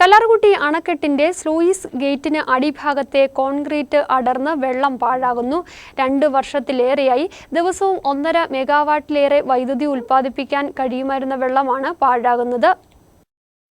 കല്ലാർകുട്ടി അണക്കെട്ടിന്റെ സ്ലൂയിസ് ഗേറ്റിന് അടിഭാഗത്തെ കോൺക്രീറ്റ് അടർന്ന് വെള്ളം പാഴാകുന്നു. രണ്ട് വർഷത്തിലേറെയായി. ദിവസവും ഒന്നര മെഗാവാട്ടിലേറെ വൈദ്യുതി ഉൽപ്പാദിപ്പിക്കാൻ കഴിയുമായിരുന്ന വെള്ളമാണ് പാഴാകുന്നത്.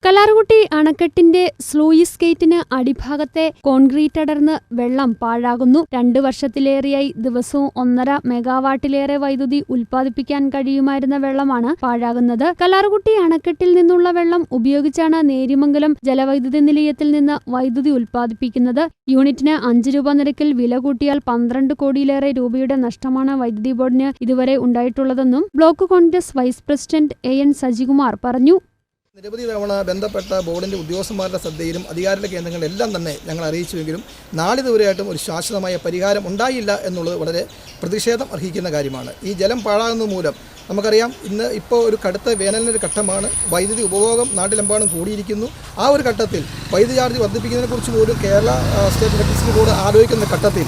കല്ലാർകുട്ടി അണക്കെട്ടിന്റെ സ്ലൂയിസ് ഗേറ്റിന് അടിഭാഗത്തെ കോൺക്രീറ്റ് അടർന്ന് വെള്ളം പാഴാകുന്നു. രണ്ടു വർഷത്തിലേറെയായി ദിവസവും ഒന്നര മെഗാവാട്ടിലേറെ വൈദ്യുതി ഉൽപ്പാദിപ്പിക്കാൻ കഴിയുമായിരുന്ന വെള്ളമാണ് പാഴാകുന്നത്. കല്ലാർകുട്ടി അണക്കെട്ടിൽ നിന്നുള്ള വെള്ളം ഉപയോഗിച്ചാണ് നേരിമംഗലം ജലവൈദ്യുതി നിലയത്തിൽ നിന്ന് വൈദ്യുതി ഉൽപ്പാദിപ്പിക്കുന്നത്. യൂണിറ്റിന് അഞ്ച് രൂപ നിരക്കിൽ വില കൂട്ടിയാൽ പന്ത്രണ്ട് കോടിയിലേറെ രൂപയുടെ നഷ്ടമാണ് വൈദ്യുതി ബോർഡിന് ഇതുവരെ ഉണ്ടായിട്ടുള്ളതെന്നും block Congress vice president A N Sajikumar പറഞ്ഞു. നിരവധി തവണ ബന്ധപ്പെട്ട ബോർഡിന്റെ ഉദ്യോഗസ്ഥന്മാരുടെ ശ്രദ്ധയിലും അധികാര കേന്ദ്രങ്ങളിലെല്ലാം തന്നെ ഞങ്ങൾ അറിയിച്ചുവെങ്കിലും നാളിതുവരെയായിട്ടും ഒരു ശാശ്വതമായ പരിഹാരം ഉണ്ടായില്ല എന്നുള്ളത് വളരെ പ്രതിഷേധം അർഹിക്കുന്ന കാര്യമാണ്. ഈ ജലം പാഴാകുന്നത് മൂലം നമുക്കറിയാം ഇന്ന് ഇപ്പോൾ ഒരു കടുത്ത വേനലിന്റെ ഘട്ടമാണ്. വൈദ്യുതി ഉപഭോഗം നാട്ടിലെമ്പാടും കൂടിയിരിക്കുന്നു. ആ ഒരു ഘട്ടത്തിൽ വൈദ്യുതി ചാർജ് വർദ്ധിപ്പിക്കുന്നതിനെക്കുറിച്ച് പോലും കേരള സ്റ്റേറ്റ് ഇലക്ട്രിസിറ്റി ബോർഡ് ആലോചിക്കുന്ന ഘട്ടത്തിൽ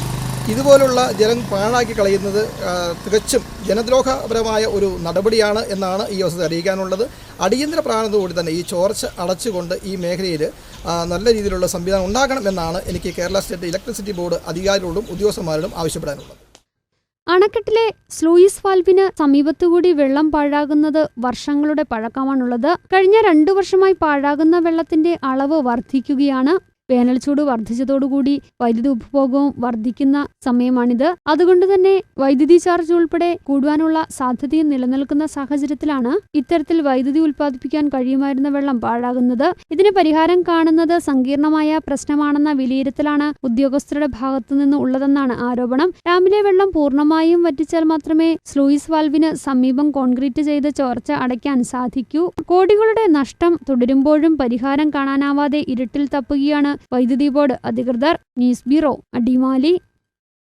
ഇതുപോലുള്ള ജലം പാഴാക്കി കളയുന്നത് തികച്ചും ജനദ്രോഹപരമായ ഒരു നടപടിയാണ് എന്നാണ് ഈ അവസ്ഥ അറിയിക്കാനുള്ളത്. അടിയന്തര പ്രാണത്തോടുകൂടി തന്നെ ഈ ചോർച്ച അടച്ചുകൊണ്ട് ഈ മേഖലയിൽ നല്ല രീതിയിലുള്ള സംവിധാനം ഉണ്ടാക്കണം എന്നാണ് എനിക്ക് കേരള സ്റ്റേറ്റ് ഇലക്ട്രിസിറ്റി ബോർഡ് അധികാരികളോടും ഉദ്യോഗസ്ഥന്മാരോടും ആവശ്യപ്പെടാനുള്ളത്. അണക്കെട്ടിലെ സ്ലൂയിസ് വാൽവിന് സമീപത്തുകൂടി വെള്ളം പാഴാകുന്നത് വർഷങ്ങളുടെ പഴക്കമാണുള്ളത്. കഴിഞ്ഞ രണ്ടു വർഷമായി പാഴാകുന്ന വെള്ളത്തിന്റെ അളവ് വർദ്ധിക്കുകയാണ്. വേനൽച്ചൂട് വർദ്ധിച്ചതോടുകൂടി വൈദ്യുതി ഉപഭോഗവും വർദ്ധിക്കുന്ന സമയമാണിത്. അതുകൊണ്ട് തന്നെ വൈദ്യുതി ചാർജ് ഉൾപ്പെടെ കൂടുവാനുള്ള സാധ്യതയും നിലനിൽക്കുന്ന സാഹചര്യത്തിലാണ് ഇത്തരത്തിൽ വൈദ്യുതി ഉൽപ്പാദിപ്പിക്കാൻ കഴിയുമായിരുന്ന വെള്ളം പാഴാകുന്നത്. ഇതിന് പരിഹാരം കാണുന്നത് സങ്കീർണമായ പ്രശ്നമാണെന്ന വിലയിരുത്തലാണ് ഉദ്യോഗസ്ഥരുടെ ഭാഗത്തുനിന്ന് ഉള്ളതെന്നാണ് ആരോപണം. ഡാമിലെ വെള്ളം പൂർണമായും വറ്റിച്ചാൽ മാത്രമേ സ്ലൂയിസ് വാൽവിന് സമീപം കോൺക്രീറ്റ് ചെയ്ത് ചോർച്ച അടയ്ക്കാൻ സാധിക്കൂ. കോടികളുടെ നഷ്ടം തുടരുമ്പോഴും പരിഹാരം കാണാനാവാതെ ഇരുട്ടിൽ തപ്പുകയാണ് വൈദ്യുതി ബോർഡ് അധികൃതർ ന്യൂസ് ബ്യൂറോ അടിമാലി